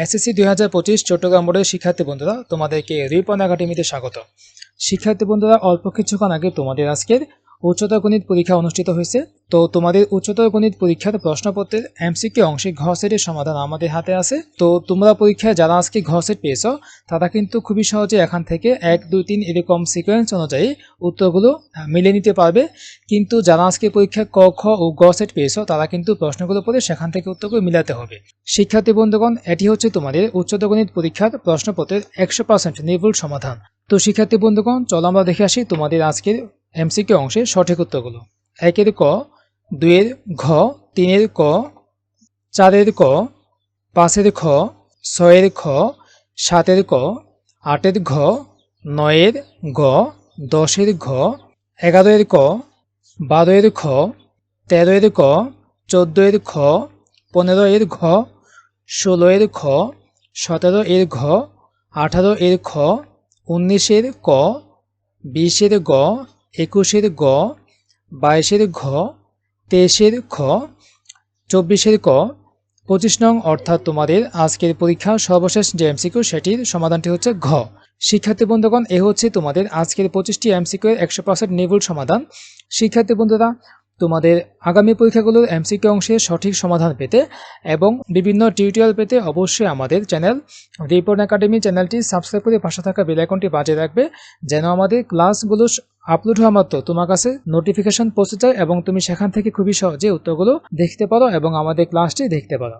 SSC দুই হাজার পঁচিশ চট্টগ্রাম বোর্ডের শিক্ষার্থী বন্ধুরা, তোমাদেরকে রিপন একাডেমিতে স্বাগত। শিক্ষার্থী বন্ধুরা, অল্প কিছুক্ষণ আগে তোমাদের আজকের উচ্চতর গণিত পরীক্ষা অনুষ্ঠিত হয়েছে। তো তোমাদের উচ্চতর গণিত পরীক্ষার প্রশ্নপত্রের এমসিকিউ অংশে ঘ সেটের সমাধান আমাদের হাতে আছে। তো তোমরা পরীক্ষায় যারা আজকে ঘ সেট পেয়েছ, তারা কিন্তু খুবই সহজে এখান থেকে এক, দুই, তিন এরকম সিকোয়েন্স অনুযায়ী উত্তরগুলো মিলিয়ে নিতে পারবে। কিন্তু যারা আজকে পরীক্ষায় ক, খ ও গ সেট পেয়েছ, তারা কিন্তু প্রশ্নগুলো পড়ে সেখান থেকে উত্তরগুলো মিলাতে হবে। শিক্ষার্থী বন্ধুগণ, এটি হচ্ছে তোমাদের উচ্চতর গণিত পরীক্ষার প্রশ্নপত্রের একশো পার্সেন্ট নির্ভুল সমাধান। তো শিক্ষার্থী বন্ধুগণ, চলো আমরা দেখে আসি তোমাদের আজকের এমসিকিউ অংশের সঠিক উত্তরগুলো। একের ক, দুইয়ের ঘ, তিনের ক, চারের ক, পাঁচের খ, ছয়ের খ, সাতের ক, আটের ঘ, নয়ের গ, দশের ঘ, এগারোয়ের ক, বারোয়ের খ, তেরোয়ের ক, চোদ্দোয়ের খ পনেরো এর ঘ ষোলো এর খ সতেরো এর ঘ আঠারো এর খ, উনিশের ক, বিশের গ একুশের গ, বাইশের ঘ, তেইশের খ, চব্বিশের ক, পঁচিশ নং অর্থাৎ তোমাদের আজকের পরীক্ষা সর্বশেষ যে এমসিকিউ সেটির সমাধানটি হচ্ছে ঘ। শিক্ষার্থী বন্ধুগণ, এ হচ্ছে তোমাদের আজকের পঁচিশটি এমসিকিউ এর একশো পার্সেন্ট নির্ভুল সমাধান। শিক্ষার্থী বন্ধুরা তোমাদের আগামী পরীক্ষাগুলোর এমসিকে অংশে সঠিক সমাধান পেতে এবং বিভিন্ন টিউটোরিয়াল পেতে অবশ্যই আমাদের চ্যানেল রিপোর্ট একাডেমি চ্যানেলটি সাবস্ক্রাইব করে পাশে থাকা বেলাইকনটি বাজে রাখবে যেন আমাদের ক্লাসগুলো আপলোড হওয়া মাত্র। তোমার কাছে নোটিফিকেশন পৌঁছে যায় এবং তুমি সেখান থেকে খুবই সহজে উত্তরগুলো দেখতে পারো এবং আমাদের ক্লাসটি দেখতে পারো।